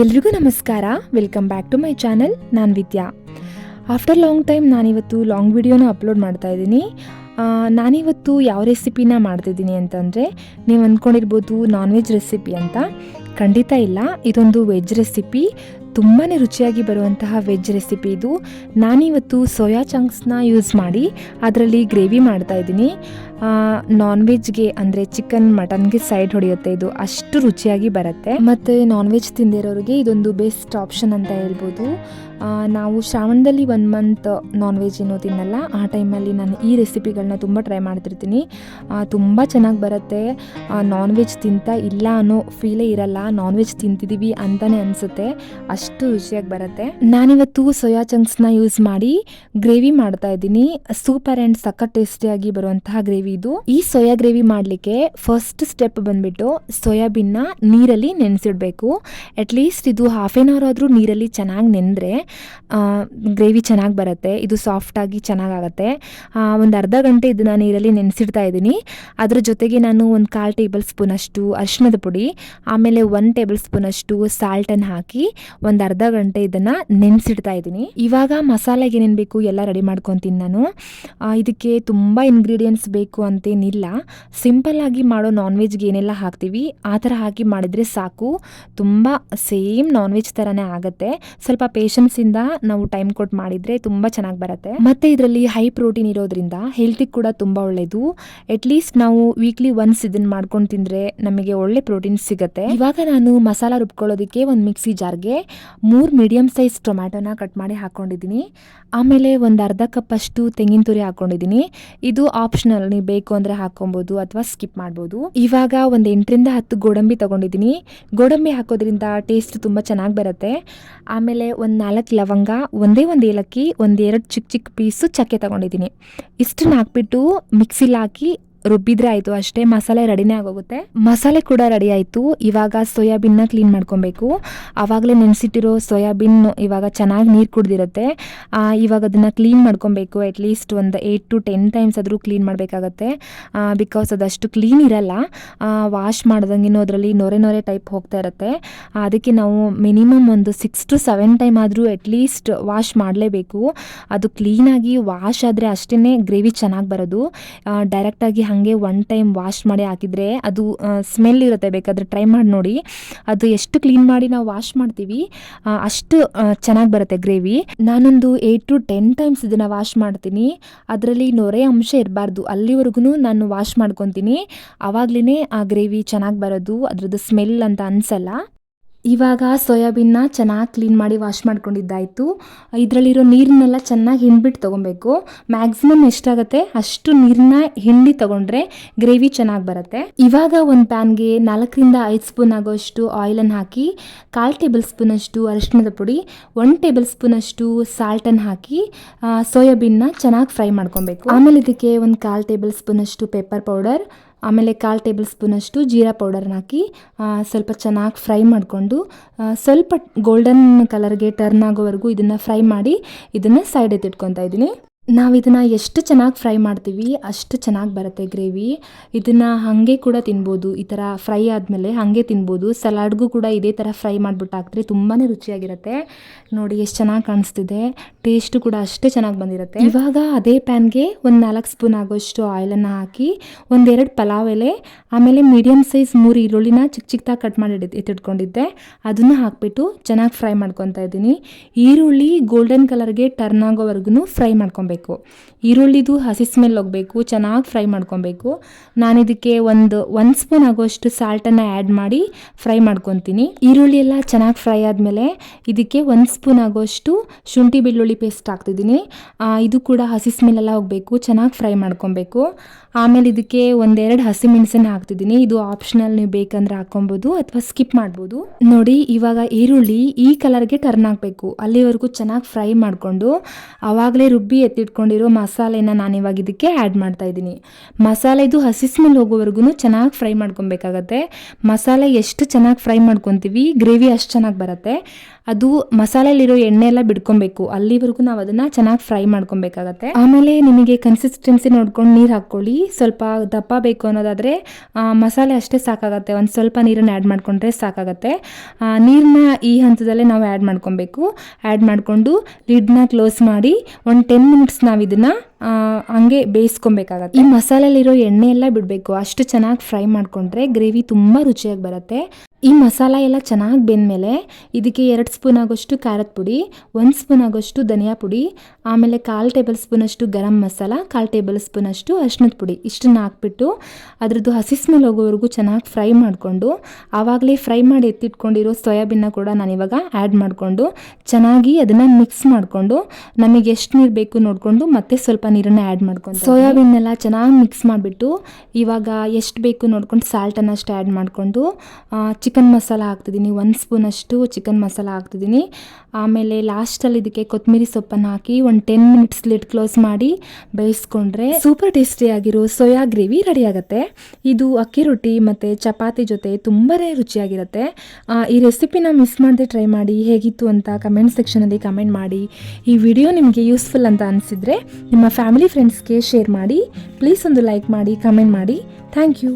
ಎಲ್ರಿಗೂ ನಮಸ್ಕಾರ. Welcome back to my channel ನಾನು ವಿದ್ಯಾ. ಆಫ್ಟರ್ ಲಾಂಗ್ ಟೈಮ್ ನಾನಿವತ್ತು ಲಾಂಗ್ ವಿಡಿಯೋನ ಅಪ್ಲೋಡ್ ಮಾಡ್ತಾ ಇದ್ದೀನಿ. ನಾನಿವತ್ತು ಯಾವ ರೆಸಿಪಿನ ಮಾಡ್ತಿದ್ದೀನಿ ಅಂತಂದರೆ, ನೀವು ಅಂದ್ಕೊಂಡಿರ್ಬೋದು ನಾನ್ ವೆಜ್ ರೆಸಿಪಿ ಅಂತ. ಖಂಡಿತ ಇಲ್ಲ. ಇದೊಂದು ವೆಜ್ ರೆಸಿಪಿ ತುಂಬಾ ರುಚಿಯಾಗಿ ಬರುವಂತಹ ವೆಜ್ ರೆಸಿಪಿ ಇದು. ನಾನಿವತ್ತು ಸೋಯಾ ಚಂಕ್ಸ್ನ ಯೂಸ್ ಮಾಡಿ ಅದರಲ್ಲಿ ಗ್ರೇವಿ ಮಾಡ್ತಾ ಇದ್ದೀನಿ. ನಾನ್ ವೆಜ್ಗೆ ಅಂದರೆ ಚಿಕನ್ ಮಟನ್ಗೆ ಸೈಡ್ ಹೊಡೆಯುತ್ತೆ ಇದು. ಅಷ್ಟು ರುಚಿಯಾಗಿ ಬರುತ್ತೆ. ಮತ್ತು ನಾನ್ ವೆಜ್ ತಿಂದಿರೋರಿಗೆ ಇದೊಂದು ಬೆಸ್ಟ್ ಆಪ್ಷನ್ ಅಂತ ಹೇಳ್ಬೋದು. ನಾವು ಶ್ರಾವಣದಲ್ಲಿ ಒನ್ ಮಂತ್ ನಾನ್ ವೆಜ್ ಏನೋ ತಿನ್ನಲ್ಲ. ಆ ಟೈಮಲ್ಲಿ ನಾನು ಈ ರೆಸಿಪಿಗಳನ್ನ ತುಂಬ ಟ್ರೈ ಮಾಡ್ತಿರ್ತೀನಿ. ತುಂಬ ಚೆನ್ನಾಗಿ ಬರುತ್ತೆ. ನಾನ್ ವೆಜ್ ತಿಂತ ಇಲ್ಲ ಅನ್ನೋ ಫೀಲೇ ಇರಲ್ಲ. ನಾನ್ ವೆಜ್ ತಿಂತಿದ್ದೀವಿ ಅಂತಲೇ ಅನಿಸುತ್ತೆ ರುಚಿಯಾಗಿ ಬರುತ್ತೆ. ನಾನಿವತ್ತು ಸೋಯಾ ಚಂಕ್ಸ್ನ ಯೂಸ್ ಮಾಡಿ ಗ್ರೇವಿ ಮಾಡ್ತಾ ಇದ್ದೀನಿ. ಸೂಪರ್ ಆ್ಯಂಡ್ ಸಖತ್ ಟೇಸ್ಟಿಯಾಗಿ ಬರುವಂತಹ ಗ್ರೇವಿ ಇದು. ಈ ಸೋಯಾ ಗ್ರೇವಿ ಮಾಡಲಿಕ್ಕೆ ಫಸ್ಟ್ ಸ್ಟೆಪ್ ಬಂದ್ಬಿಟ್ಟು ಸೋಯಾಬೀನ್ನ ನೀರಲ್ಲಿ ನೆನೆಸಿಡ್ಬೇಕು. ಅಟ್ಲೀಸ್ಟ್ ಇದು ಹಾಫ್ ಆನ್ ಅವರ್ ಆದರೂ ನೀರಲ್ಲಿ ಚೆನ್ನಾಗಿ ನೆನೆದ್ರೆ ಗ್ರೇವಿ ಚೆನ್ನಾಗಿ ಬರುತ್ತೆ. ಇದು ಸಾಫ್ಟಾಗಿ ಚೆನ್ನಾಗಾಗತ್ತೆ. ಒಂದು ಅರ್ಧ ಗಂಟೆ ಇದನ್ನ ನೀರಲ್ಲಿ ನೆನೆಸಿಡ್ತಾ ಇದ್ದೀನಿ. ಅದರ ಜೊತೆಗೆ ನಾನು ಒಂದು ಕಾಲು ಟೇಬಲ್ ಸ್ಪೂನ್ ಅಷ್ಟು ಅರಿಶಿಣದ ಪುಡಿ, ಆಮೇಲೆ ಒನ್ ಟೇಬಲ್ ಸ್ಪೂನ್ ಸ್ಪೂನಷ್ಟು ಸಾಲ್ಟನ್ನು ಹಾಕಿ ಒಂದು ಅರ್ಧ ಗಂಟೆ ಇದನ್ನು ನೆನೆಸಿಡ್ತಾ ಇದ್ದೀನಿ. ಇವಾಗ ಮಸಾಲೆಗೆ ಏನೇನು ಬೇಕು ಎಲ್ಲ ರೆಡಿ ಮಾಡ್ಕೊತೀನಿ ನಾನು. ಇದಕ್ಕೆ ತುಂಬ ಇಂಗ್ರೀಡಿಯೆಂಟ್ಸ್ ಬೇಕು ಅಂತೇನಿಲ್ಲ. ಸಿಂಪಲ್ ಆಗಿ ಮಾಡೋ ನಾನ್ ವೆಜ್ಗೆ ಏನೆಲ್ಲ ಹಾಕ್ತೀವಿ, ಆ ಥರ ಹಾಕಿ ಮಾಡಿದರೆ ಸಾಕು. ತುಂಬ ಸೇಮ್ ನಾನ್ ವೆಜ್ ಥರನೇ ಆಗುತ್ತೆ. ಸ್ವಲ್ಪ ಪೇಷನ್ಸಿಂದ ನಾವು ಟೈಮ್ ಕೊಟ್ಟು ಮಾಡಿದರೆ ತುಂಬ ಚೆನ್ನಾಗಿ ಬರುತ್ತೆ. ಮತ್ತು ಇದರಲ್ಲಿ ಹೈ ಪ್ರೋಟೀನ್ ಇರೋದ್ರಿಂದ ಹೆಲ್ತಿಗೆ ಕೂಡ ತುಂಬ ಒಳ್ಳೆಯದು ಅಟ್ಲೀಸ್ಟ್ ನಾವು ವೀಕ್ಲಿ ಒನ್ಸ್ ಇದನ್ನು ಮಾಡ್ಕೊಂಡು ತಿಂದರೆ ನಮಗೆ ಒಳ್ಳೆ ಪ್ರೋಟೀನ್ ಸಿಗುತ್ತೆ. ಇವಾಗ ನಾನು ಮಸಾಲ ರುಬ್ಕೊಳ್ಳೋದಕ್ಕೆ ಒಂದು ಮಿಕ್ಸಿ ಜಾರ್ಗೆ ಮೂರು ಮೀಡಿಯಮ್ ಸೈಜ್ ಟೊಮ್ಯಾಟೊನ ಕಟ್ ಮಾಡಿ ಹಾಕ್ಕೊಂಡಿದ್ದೀನಿ ಆಮೇಲೆ ಒಂದು ಅರ್ಧ ಕಪ್ ಅಷ್ಟು ತೆಂಗಿನ ತುರಿ ಹಾಕ್ಕೊಂಡಿದ್ದೀನಿ ಇದು ಆಪ್ಷನಲ್ ನೀವು ಬೇಕು ಅಂದರೆ ಹಾಕ್ಕೊಬೋದು ಅಥವಾ ಸ್ಕಿಪ್ ಮಾಡ್ಬೋದು. ಇವಾಗ ಒಂದು ಎಂಟರಿಂದ ಹತ್ತು ಗೋಡಂಬಿ ತಗೊಂಡಿದ್ದೀನಿ. ಗೋಡಂಬಿ ಹಾಕೋದ್ರಿಂದ ಟೇಸ್ಟ್ ತುಂಬ ಚೆನ್ನಾಗಿ ಬರುತ್ತೆ. ಆಮೇಲೆ ಒಂದು ನಾಲ್ಕು ಲವಂಗ, ಒಂದೇ ಒಂದು ಏಲಕ್ಕಿ ಒಂದೆರಡು ಚಿಕ್ಕ ಚಿಕ್ಕ ಪೀಸು ಚಕ್ಕೆ ತಗೊಂಡಿದ್ದೀನಿ. ಇಷ್ಟನ್ನ ಹಾಕ್ಬಿಟ್ಟು ಮಿಕ್ಸಿಲಿ ಹಾಕಿ ರುಬ್ಬಿದ್ರೆ ಆಯಿತು, ಅಷ್ಟೇ ಮಸಾಲೆ ರೆಡಿನೇ ಆಗೋಗುತ್ತೆ. ಮಸಾಲೆ ಕೂಡ ರೆಡಿ ಆಯ್ತು. ಇವಾಗ ಸೋಯಾಬೀನ್ನ ಕ್ಲೀನ್ ಮಾಡ್ಕೊಬೇಕು. ಆವಾಗಲೇ ನೆನೆಸಿಟ್ಟಿರೋ ಸೋಯಾಬೀನ್ ಇವಾಗ ಚೆನ್ನಾಗಿ ನೀರು ಕುಡ್ದಿರುತ್ತೆ. ಇವಾಗ ಅದನ್ನು ಕ್ಲೀನ್ ಮಾಡ್ಕೊಬೇಕು. ಅಟ್ಲೀಸ್ಟ್ ಒಂದು ಏಟ್ ಟು ಟೆನ್ ಟೈಮ್ಸ್ ಆದರೂ ಕ್ಲೀನ್ ಮಾಡಬೇಕಾಗತ್ತೆ. ಬಿಕಾಸ್ ಅದಷ್ಟು ಕ್ಲೀನ್ ಇರಲ್ಲ. ವಾಶ್ ಮಾಡ್ದಂಗೆನೂ ಅದರಲ್ಲಿ ನೊರೆ ನೊರೆ ಟೈಪ್ ಹೋಗ್ತಾ ಇರುತ್ತೆ. ಅದಕ್ಕೆ ನಾವು ಮಿನಿಮಮ್ ಒಂದು ಸಿಕ್ಸ್ ಟು ಸೆವೆನ್ ಟೈಮ್ ಆದರೂ ಅಟ್ಲೀಸ್ಟ್ ವಾಶ್ ಮಾಡಲೇಬೇಕು. ಅದು ಕ್ಲೀನಾಗಿ ವಾಶ್ ಆದರೆ ಅಷ್ಟೇ ಗ್ರೇವಿ ಚೆನ್ನಾಗಿ ಬರೋದು. ಡೈರೆಕ್ಟಾಗಿ ಹಾಗೆ ಒನ್ ಟೈಮ್ ವಾಶ್ ಮಾಡಿ ಹಾಕಿದರೆ ಅದು ಸ್ಮೆಲ್ ಇರುತ್ತೆ ಬೇಕಾದರೆ ಟ್ರೈ ಮಾಡಿ ನೋಡಿ. ಅದು ಎಷ್ಟು ಕ್ಲೀನ್ ಮಾಡಿ ನಾವು ವಾಶ್ ಮಾಡ್ತೀವಿ ಅಷ್ಟು ಚೆನ್ನಾಗಿ ಬರುತ್ತೆ ಗ್ರೇವಿ ನಾನೊಂದು ಏಯ್ಟ್ ಟು ಟೆನ್ ಟೈಮ್ಸ್ ಇದನ್ನು ವಾಶ್ ಮಾಡ್ತೀನಿ. ಅದರಲ್ಲಿ ನೊರೆ ಅಂಶ ಇರಬಾರ್ದು. ಅಲ್ಲಿವರೆಗೂ ನಾನು ವಾಶ್ ಮಾಡ್ಕೊತೀನಿ. ಆವಾಗಲೇ ಆ ಗ್ರೇವಿ ಚೆನ್ನಾಗಿ ಬರೋದು, ಅದ್ರದ್ದು ಸ್ಮೆಲ್ ಅಂತ ಅನಿಸಲ್ಲ. ಇವಾಗ ಸೋಯಾಬೀನ್ನ ಚೆನ್ನಾಗಿ ಕ್ಲೀನ್ ಮಾಡಿ ವಾಶ್ ಮಾಡ್ಕೊಂಡಿದ್ದಾಯಿತು. ಇದರಲ್ಲಿರೋ ನೀರನ್ನೆಲ್ಲ ಚೆನ್ನಾಗಿ ಹಿಂಡ್ಬಿಟ್ಟು ತೊಗೊಬೇಕು. ಮ್ಯಾಕ್ಸಿಮಮ್ ಎಷ್ಟಾಗುತ್ತೆ? ಅಷ್ಟು ನೀರನ್ನ ಹಿಂಡಿ ತೊಗೊಂಡ್ರೆ ಗ್ರೇವಿ ಚೆನ್ನಾಗಿ ಬರುತ್ತೆ. ಇವಾಗ ಒಂದು ಪ್ಯಾನ್ಗೆ ನಾಲ್ಕರಿಂದ ಐದು ಸ್ಪೂನ್ ಆಗೋಷ್ಟು ಆಯಿಲನ್ನು ಹಾಕಿ, ಕಾಲು ಟೇಬಲ್ ಸ್ಪೂನಷ್ಟು ಅರಿಶಿಣದ ಪುಡಿ ಒನ್ ಟೇಬಲ್ ಸ್ಪೂನಷ್ಟು ಸಾಲ್ಟನ್ನು ಹಾಕಿ ಸೋಯಾಬೀನ್ನ ಚೆನ್ನಾಗಿ ಫ್ರೈ ಮಾಡ್ಕೊಬೇಕು. ಆಮೇಲೆ ಇದಕ್ಕೆ ಒಂದು ಕಾಲು ಟೇಬಲ್ ಸ್ಪೂನಷ್ಟು ಪೆಪ್ಪರ್ ಪೌಡರ್ ಆಮೇಲೆ ಕಾಲು ಟೇಬಲ್ ಸ್ಪೂನಷ್ಟು ಜೀರಾ ಪೌಡರ್ನ ಹಾಕಿ ಸ್ವಲ್ಪ ಚೆನ್ನಾಗಿ ಫ್ರೈ ಮಾಡಿಕೊಂಡು ಸ್ವಲ್ಪ ಗೋಲ್ಡನ್ ಕಲರ್ಗೆ ಟರ್ನ್ ಆಗೋವರೆಗೂ ಇದನ್ನು ಫ್ರೈ ಮಾಡಿ ಇದನ್ನು ಸೈಡ್ ಎತ್ತಿಟ್ಕೊತಾ ಇದ್ದೀನಿ. ನಾವು ಇದನ್ನು ಎಷ್ಟು ಚೆನ್ನಾಗಿ ಫ್ರೈ ಮಾಡ್ತೀವಿ, ಅಷ್ಟು ಚೆನ್ನಾಗಿ ಬರುತ್ತೆ ಗ್ರೇವಿ. ಇದನ್ನು ಹಾಗೆ ಕೂಡ ತಿನ್ಬೋದು. ಈ ಥರ ಫ್ರೈ ಆದಮೇಲೆ ಹಾಗೆ ತಿನ್ಬೋದು. ಸಲಾಡ್ಗೂ ಕೂಡ ಇದೇ ಥರ ಫ್ರೈ ಮಾಡಿಬಿಟ್ಟು ಹಾಕಿದ್ರೆ ತುಂಬಾ ರುಚಿಯಾಗಿರುತ್ತೆ. ನೋಡಿ ಎಷ್ಟು ಚೆನ್ನಾಗಿ ಕಾಣಿಸ್ತಿದೆ. ಟೇಸ್ಟು ಕೂಡ ಅಷ್ಟೇ ಚೆನ್ನಾಗಿ ಬಂದಿರುತ್ತೆ. ಇವಾಗ ಅದೇ ಪ್ಯಾನ್ಗೆ ಒಂದು ನಾಲ್ಕು ಸ್ಪೂನ್ ಆಗೋಷ್ಟು ಆಯಿಲನ್ನು ಹಾಕಿ, ಒಂದೆರಡು ಪಲಾವ್ ಎಲೆ, ಆಮೇಲೆ ಮೀಡಿಯಮ್ ಸೈಜ್ ಮೂರು ಈರುಳ್ಳಿನ ಚಿಕ್ಕ ಚಿಕ್ಕದಾಗಿ ಕಟ್ ಮಾಡಿ ಎತ್ತಿ- ಎತ್ತಿಟ್ಕೊಂಡಿದ್ದೆ ಅದನ್ನು ಹಾಕಿಬಿಟ್ಟು ಚೆನ್ನಾಗಿ ಫ್ರೈ ಮಾಡ್ಕೊತಾ ಇದ್ದೀನಿ. ಈರುಳ್ಳಿ ಗೋಲ್ಡನ್ ಕಲರ್ಗೆ ಟರ್ನ್ ಆಗೋವರೆಗೂ ಫ್ರೈ ಮಾಡ್ಕೊಬೇಕು. ಈರುಳ್ಳಿದು ಹಸಿ ಸ್ಮೆಲ್ ಹೋಗಬೇಕು, ಚೆನ್ನಾಗಿ ಫ್ರೈ ಮಾಡ್ಕೊಬೇಕು. ನಾನು ಇದಕ್ಕೆ ಒಂದು ಒನ್ ಸ್ಪೂನ್ ಆಗೋಷ್ಟು ಸಾಲ್ಟನ್ನು ಆ್ಯಡ್ ಮಾಡಿ ಫ್ರೈ ಮಾಡ್ಕೊತೀನಿ. ಈರುಳ್ಳಿ ಎಲ್ಲ ಚೆನ್ನಾಗಿ ಫ್ರೈ ಆದಮೇಲೆ ಇದಕ್ಕೆ ಒಂದು ಸ್ಪೂನ್ ಆಗೋಷ್ಟು ಶುಂಠಿ ಬೆಳ್ಳುಳ್ಳಿ ಪೇಸ್ಟ್ ಹಾಕ್ತಿದ್ದೀನಿ. ಇದು ಕೂಡ ಹಸಿ ಸ್ಮೆಲ್ ಎಲ್ಲ ಹೋಗಬೇಕು, ಚೆನ್ನಾಗಿ ಫ್ರೈ ಮಾಡ್ಕೊಬೇಕು. ಆಮೇಲೆ ಇದಕ್ಕೆ ಒಂದೆರಡು ಹಸಿ ಮೆಣಸನ್ನು ಹಾಕ್ತಿದ್ದೀನಿ. ಇದು ಆಪ್ಷನಲ್ ನೀವು ಬೇಕಂದ್ರೆ ಹಾಕೊಬೋದು ಅಥವಾ ಸ್ಕಿಪ್ ಮಾಡ್ಬೋದು. ನೋಡಿ, ಇವಾಗ ಈರುಳ್ಳಿ ಈ ಕಲರ್ಗೆ ಟರ್ನ್ ಆಗಬೇಕು. ಅಲ್ಲಿವರೆಗೂ ಚೆನ್ನಾಗಿ ಫ್ರೈ ಮಾಡಿಕೊಂಡು ಆವಾಗಲೇ ರುಬ್ಬಿ ಎತ್ತಿ ಎತ್ತಿಟ್ಕೊಂಡಿರೋ ಮಸಾಲೆನ ನಾನು ಇವಾಗ ಇದಕ್ಕೆ ಆ್ಯಡ್ ಮಾಡ್ತಾ ಇದ್ದೀನಿ. ಮಸಾಲೆದು ಹಸಿ ಸ್ಮೆಲ್ ಹೋಗೋವರೆಗೂ ಚೆನ್ನಾಗಿ ಫ್ರೈ ಮಾಡ್ಕೊಬೇಕಾಗತ್ತೆ. ಮಸಾಲೆ ಎಷ್ಟು ಚೆನ್ನಾಗಿ ಫ್ರೈ ಮಾಡ್ಕೊತೀವಿ ಗ್ರೇವಿ ಅಷ್ಟು ಚೆನ್ನಾಗಿ ಬರುತ್ತೆ. ಅದು ಮಸಾಲೆಲಿರೋ ಎಣ್ಣೆ ಎಲ್ಲ ಬಿಡ್ಕೊಬೇಕು. ಅಲ್ಲಿವರೆಗೂ ನಾವು ಅದನ್ನು ಚೆನ್ನಾಗಿ ಫ್ರೈ ಮಾಡ್ಕೊಬೇಕಾಗತ್ತೆ. ಆಮೇಲೆ ನಿಮಗೆ ಕನ್ಸಿಸ್ಟೆನ್ಸಿ ನೋಡ್ಕೊಂಡು ನೀರು ಹಾಕ್ಕೊಳ್ಳಿ. ಸ್ವಲ್ಪ ದಪ್ಪ ಬೇಕು ಅನ್ನೋದಾದರೆ ಮಸಾಲೆ ಅಷ್ಟೇ ಸಾಕಾಗತ್ತೆ. ಒಂದು ಸ್ವಲ್ಪ ನೀರನ್ನು ಆ್ಯಡ್ ಮಾಡಿಕೊಂಡ್ರೆ ಸಾಕಾಗತ್ತೆ. ನೀರನ್ನ ಈ ಹಂತದಲ್ಲೇ ನಾವು ಆ್ಯಡ್ ಮಾಡ್ಕೊಬೇಕು. ಆ್ಯಡ್ ಮಾಡಿಕೊಂಡು ಲಿಡ್ನ ಕ್ಲೋಸ್ ಮಾಡಿ, ಒಂದು ಟೆನ್ ಮಿನಿಟ್ಸ್ ನಾವು ಇದನ್ನು ಹಂಗೆ ಬೇಯಿಸ್ಕೊಬೇಕಾಗತ್ತೆ. ಈ ಮಸಾಲೆಲಿರೋ ಎಣ್ಣೆ ಎಲ್ಲ ಬಿಡಬೇಕು. ಅಷ್ಟು ಚೆನ್ನಾಗಿ ಫ್ರೈ ಮಾಡಿಕೊಂಡ್ರೆ ಗ್ರೇವಿ ತುಂಬ ರುಚಿಯಾಗಿ ಬರುತ್ತೆ. ಈ ಮಸಾಲ ಎಲ್ಲ ಚೆನ್ನಾಗಿ ಬೆಂದಮೇಲೆ ಇದಕ್ಕೆ ಎರಡು ಸ್ಪೂನ್ ಆಗೋಷ್ಟು ಖಾರದ ಪುಡಿ, ಒಂದು ಸ್ಪೂನ್ ಆಗೋಷ್ಟು ಧನಿಯಾ ಪುಡಿ, ಆಮೇಲೆ ಕಾಲು ಟೇಬಲ್ ಸ್ಪೂನಷ್ಟು ಗರಂ ಮಸಾಲ, ಕಾಲು ಟೇಬಲ್ ಸ್ಪೂನಷ್ಟು ಅರ್ಶಿನದ ಪುಡಿ. ಇಷ್ಟನ್ನು ಹಾಕ್ಬಿಟ್ಟು ಅದ್ರದ್ದು ಹಸಿ ಸ್ಮೆಲ್ ಹೋಗೋವರೆಗೂ ಚೆನ್ನಾಗಿ ಫ್ರೈ ಮಾಡಿಕೊಂಡು, ಆವಾಗಲೇ ಫ್ರೈ ಮಾಡಿ ಎತ್ತಿಟ್ಕೊಂಡಿರೋ ಸೋಯಾಬೀನ್ನ ಕೂಡ ನಾನು ಇವಾಗ ಆ್ಯಡ್ ಮಾಡಿಕೊಂಡು ಚೆನ್ನಾಗಿ ಅದನ್ನು ಮಿಕ್ಸ್ ಮಾಡಿಕೊಂಡು, ನಮಗೆ ಎಷ್ಟು ನೀರು ಬೇಕು ನೋಡಿಕೊಂಡು ಮತ್ತೆ ಸ್ವಲ್ಪ ನೀರನ್ನು ಆ್ಯಡ್ ಮಾಡ್ಕೊಂಡು ಸೋಯಾಬೀನ್ನೆಲ್ಲ ಚೆನ್ನಾಗಿ ಮಿಕ್ಸ್ ಮಾಡಿಬಿಟ್ಟು ಇವಾಗ ಎಷ್ಟು ಬೇಕು ನೋಡ್ಕೊಂಡು ಸಾಲ್ಟನ್ನು ಅಷ್ಟು ಆ್ಯಡ್ ಮಾಡಿಕೊಂಡು ಚಿಕನ್ ಮಸಾಲ ಹಾಕ್ತಿದ್ದೀನಿ. ಒಂದು ಸ್ಪೂನಷ್ಟು ಚಿಕನ್ ಮಸಾಲ ಹಾಕ್ತಿದ್ದೀನಿ. ಆಮೇಲೆ ಲಾಸ್ಟಲ್ಲಿ ಇದಕ್ಕೆ ಕೊತ್ತಂಬರಿ ಸೊಪ್ಪನ್ನು ಹಾಕಿ ಒಂದು ಟೆನ್ ಮಿನಿಟ್ಸ್ ಲಿಡ್ ಕ್ಲೋಸ್ ಮಾಡಿ ಬೇಯಿಸ್ಕೊಂಡ್ರೆ ಸೂಪರ್ ಟೇಸ್ಟಿಯಾಗಿರೋ ಸೋಯಾ ಗ್ರೇವಿ ರೆಡಿ ಆಗುತ್ತೆ. ಇದು ಅಕ್ಕಿ ರೊಟ್ಟಿ ಮತ್ತು ಚಪಾತಿ ಜೊತೆ ತುಂಬಾ ರುಚಿಯಾಗಿರುತ್ತೆ. ಈ ರೆಸಿಪಿನ ಮಿಸ್ ಮಾಡದೆ ಟ್ರೈ ಮಾಡಿ ಹೇಗಿತ್ತು ಅಂತ ಕಮೆಂಟ್ ಸೆಕ್ಷನಲ್ಲಿ ಕಮೆಂಟ್ ಮಾಡಿ. ಈ ವಿಡಿಯೋ ನಿಮಗೆ ಯೂಸ್ಫುಲ್ ಅಂತ ಅನಿಸಿದರೆ ನಿಮ್ಮ ಫ್ಯಾಮಿಲಿ ಫ್ರೆಂಡ್ಸ್ಗೆ ಶೇರ್ ಮಾಡಿ. ಪ್ಲೀಸ್ ಒಂದು ಲೈಕ್ ಮಾಡಿ ಕಮೆಂಟ್ ಮಾಡಿ. Thank you